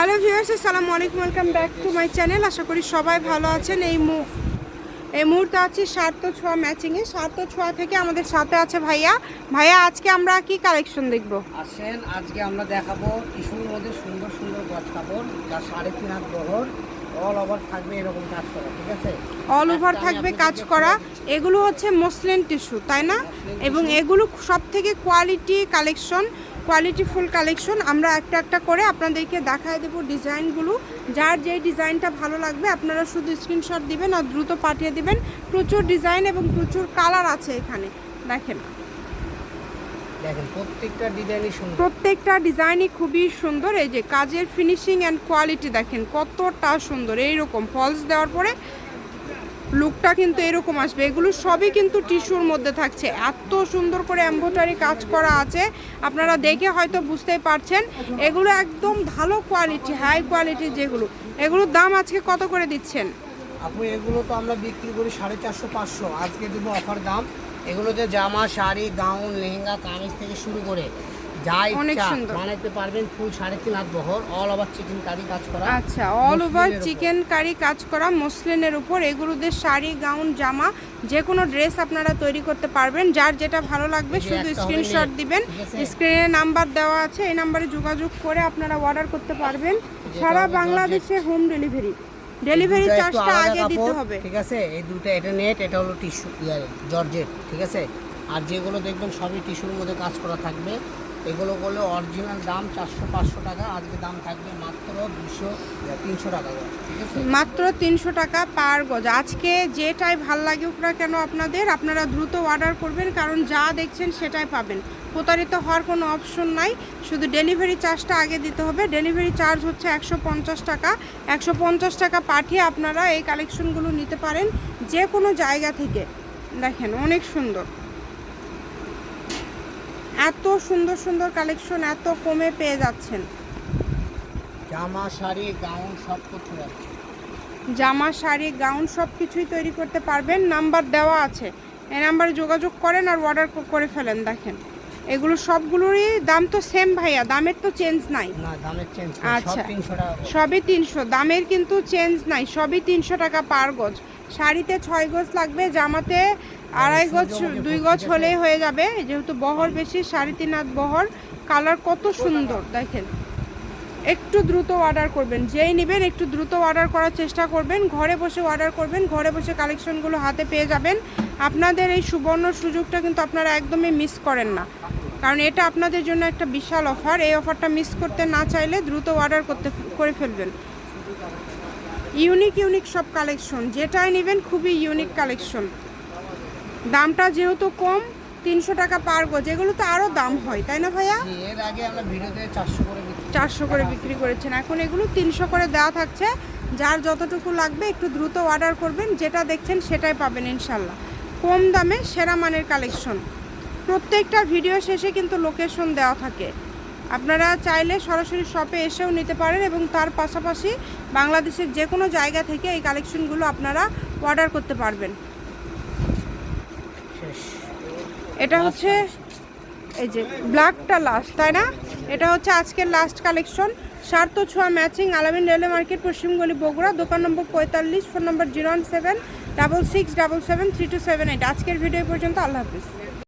Hello viewers আসসালামু আলাইকুম welcome back to my channel. আশা করি সবাই ভালো আছেন। এই মু এই মুহূর্তে আছি সার্থ ছোঁয়া ম্যাচিংয়ে সার্থ ছোঁয়া থেকে আমাদের সাথে আছে ভাইয়া। ভাইয়া আজকে আমরা কি কালেকশন দেখব? আসেন আজকে আমরা দেখাবো টিস্যুর মধ্যে সুন্দর সুন্দর গছ কাপড় যা সাড়ে তিন হাত বহর অল ওভার থাকবে এরকম কাজ করা ঠিক আছে? অল ওভার থাকবে কাজ করা। এগুলো হচ্ছে মসলিন টিস্যু তাই না? এবং এগুলো সব থেকে quality collection quality full collection আমরা একটা একটা করে আপনাদেরকে দেখায় দেবো ডিজাইনগুলো। যার যে ডিজাইনটা ভালো লাগবে আপনারা শুধু স্ক্রিনশট দিবেন আর দ্রুত পাঠিয়ে দিবেন। প্রচুর ডিজাইন এবং প্রচুর কালার আছে এখানে। দেখেন। দেখেন প্রত্যেকটা ডিজাইনই প্রত্যেকটা ডিজাইনই খুবই সুন্দর। এই যে কাজের ফিনিশিং অ্যান্ড কোয়ালিটি দেখেন কতটা সুন্দর। এইরকম ফলস দেওয়ার পরে লুকটা কিন্তু এরকম আসবে। এগুলো সবই কিন্তু টিস্যুর মধ্যে থাকছে। এত সুন্দর করে এম্ব্রয়ডারি কাজ করা আছে। আপনারা দেখে হয়তো বুঝতেই পারছেন, এগুলো একদম ভালো কোয়ালিটি হাই কোয়ালিটি যেগুলো। এগুলোর দাম আজকে কত করে দিচ্ছেন? আপু, এগুলো তো আমরা বিক্রি করি সাড়ে চারশো, পাঁচশো। আজকে দেবো অফার দাম, এগুলোতে জামা, শাড়ি, গাউন, লেহেঙ্গা, কামিজ থেকে শুরু করে যা অনেক সুন্দর। বানাইতে পারবেন ফুল সাড়ে তিন হাত বহর অল ওভার চিকেন কারি কাজ করা আচ্ছা অল ওভার চিকেন কারি কাজ করা মসলিনের উপর এগুলোদের শাড়ি গাউন জামা যে কোনো ড্রেস আপনারা তৈরি করতে পারবেন যার যেটা ভালো লাগবে শুধু স্ক্রিনশট দিবেন। স্ক্রিনে নাম্বার দেওয়া আছে এই নাম্বারে যোগাযোগ করে আপনারা অর্ডার করতে পারবেন। সারা বাংলাদেশে হোম ডেলিভারি ডেলিভারি চার্জটা আগে দিতে হবে। ঠিক আছে? এই দুটো এটা নেট এটা হলো টিস্যু জর্জেট ঠিক আছে? আর যেগুলো দেখবেন সবই টিস্যুর মধ্যে কাজ করা থাকবে। এগুলো করলে অরিজিনাল দাম চারশো, পাঁচশো টাকা। আজকে দাম থাকবে মাত্র দুশো, তিনশো টাকা আছে? মাত্র তিনশো টাকা পার গজ। আজকে যেটাই ভালো লাগে না কেন আপনাদের, আপনারা দ্রুত অর্ডার করবেন, কারণ যা দেখছেন সেটাই পাবেন। প্রতারিত হওয়ার কোনো অপশন নাই। শুধু ডেলিভারি চার্জটা আগে দিতে হবে। ডেলিভারি চার্জ হচ্ছে একশো পঞ্চাশ টাকা। একশো পঞ্চাশ টাকা পাঠিয়ে আপনারা এই কালেকশনগুলো নিতে পারেন যে কোনো জায়গা থেকে। দেখেন, অনেক সুন্দর। এত সুন্দর সুন্দর কালেকশন এত কমে পেয়ে যাচ্ছেন। জামা শাড়ি গাউন সব করতে জামা শাড়ি গাউন সব কিছুই তৈরি করতে পারবেন। নাম্বার দেওয়া আছে। এই নাম্বারে যোগাযোগ করেন আর অর্ডার করে ফেলেন দেখেন। এগুলো সবগুলোরই দাম তো সেম ভাইয়া দামের তো চেঞ্জ নাই। না দামের চেঞ্জ সব আচ্ছা। সবই তিনশো। দামের কিন্তু চেঞ্জ নাই সবই তিনশো টাকা পার গজ। শাড়িতে ছয় গজ লাগবে জামাতে আড়াই গজ দুই গজ হলেই হয়ে যাবে। যেহেতু বহর বেশি সাড়ে তিন হাত বহর, কালার কত সুন্দর, দেখেন। একটু দ্রুত অর্ডার করবেন, যেই নেবেন একটু দ্রুত অর্ডার করার চেষ্টা করবেন, ঘরে বসে অর্ডার করবেন, ঘরে বসে কালেকশনগুলো হাতে পেয়ে যাবেন। আপনাদের এই সুবর্ণ সুযোগটা কিন্তু আপনারা একদমই মিস করেন না। কারণ এটা আপনাদের জন্য একটা বিশাল অফার, এই অফারটা মিস করতে না চাইলে দ্রুত অর্ডার করতে, করে ফেলবেন। ইউনিক ইউনিক সব কালেকশন, যেটাই নেবেন খুবই ইউনিক কালেকশন। দামটা যেহেতু কম তিনশো টাকা পার গজ এগুলো তো আরও দাম হয় তাই না ভাইয়া? এর আগে আমরা ভিডিওতে চারশো করে বিক্রি চারশো করে বিক্রি করেছেন এখন এগুলো তিনশো করে দেওয়া থাকছে। যার যতটুকু লাগবে একটু দ্রুত অর্ডার করবেন যেটা দেখছেন সেটাই পাবেন ইনশাল্লাহ। কম দামে সেরা মানের কালেকশন প্রত্যেকটা ভিডিও শেষে কিন্তু লোকেশন দেওয়া থাকে। আপনারা চাইলে সরাসরি শপে এসেও নিতে পারেন এবং তার পাশাপাশি বাংলাদেশের যে কোনো জায়গা থেকে এই কালেকশনগুলো আপনারা অর্ডার করতে পারবেন। এটা হচ্ছে এই যে ব্ল্যাকটা লাস্ট তাই না? এটা হচ্ছে আজকের লাস্ট কালেকশন সার্থ ছোঁয়া ম্যাচিং আলামিন রেলওয়ে মার্কেট পশ্চিমগলি বগুড়া, দোকান নম্বর পঁয়তাল্লিশ phone number zero one seven double six double seven three two seven eight আজকের ভিডিও পর্যন্ত, আল্লাহ হাফিজ।